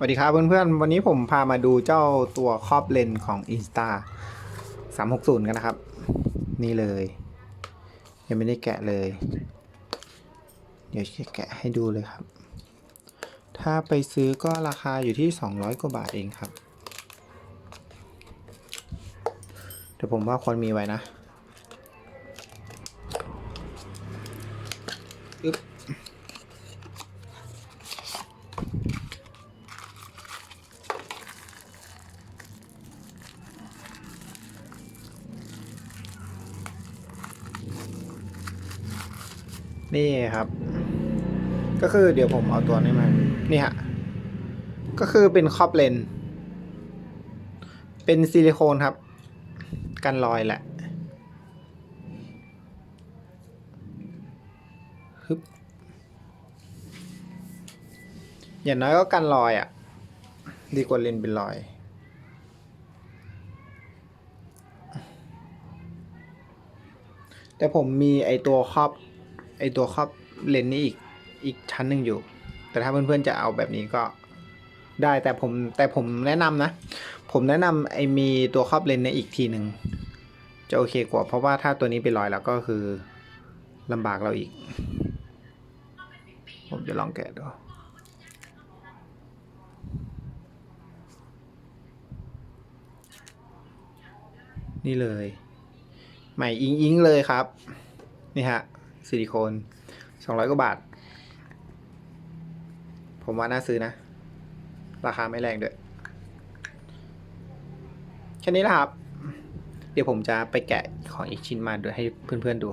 สวัสดีครับเพื่อนๆ วันนี้ผมพามาดูเจ้าตัวครอบเลนส์ของ Insta 360 กันนะครับ นี่เลย ยังไม่ได้แกะเลย เดี๋ยวจะแกะให้ดูเลยครับ ถ้าไปซื้อก็ราคาอยู่ที่ 200 กว่าบาทเองครับเดี๋ยวผมว่าควรมีไว้นะอึ๊บ นี่ครับ ก็คือเดี๋ยวผมเอาตัวนี้มา นี่ฮะ ก็คือเป็นครอบเลน เป็นซิลิโคนครับ กันรอยแหละฮึบอย่างน้อยก็กันรอยอะ่ะ ดีกว่าเลนเป็นรอยแต่ผมมีไอตัวครอบ ไอตัวครอบเลนส์นี่อีกอีกชั้นหนึ่งอยู่ แต่ถ้าเพื่อนๆจะเอาแบบนี้ก็ได้แต่ผมแต่ผมแนะนำนะ ผมแนะนำไอมีตัวครอบเลนส์ในอีกทีหนึ่งจะโอเคกว่าเพราะว่าถ้าตัวนี้ไปลอยแล้วก็คือลำบากเราอีก ผมจะลองแกะดูนี่เลย ใหม่อิงอิงเลยครับ นี่ฮะ ซิลิโคนสองร้อยกว่าบาท ผมว่าน่าซื้อนะ ราคาไม่แรงด้วย แค่นี้แหละครับ เดี๋ยวผมจะไปแกะของอีกชิ้นมาด้วยให้เพื่อนๆดู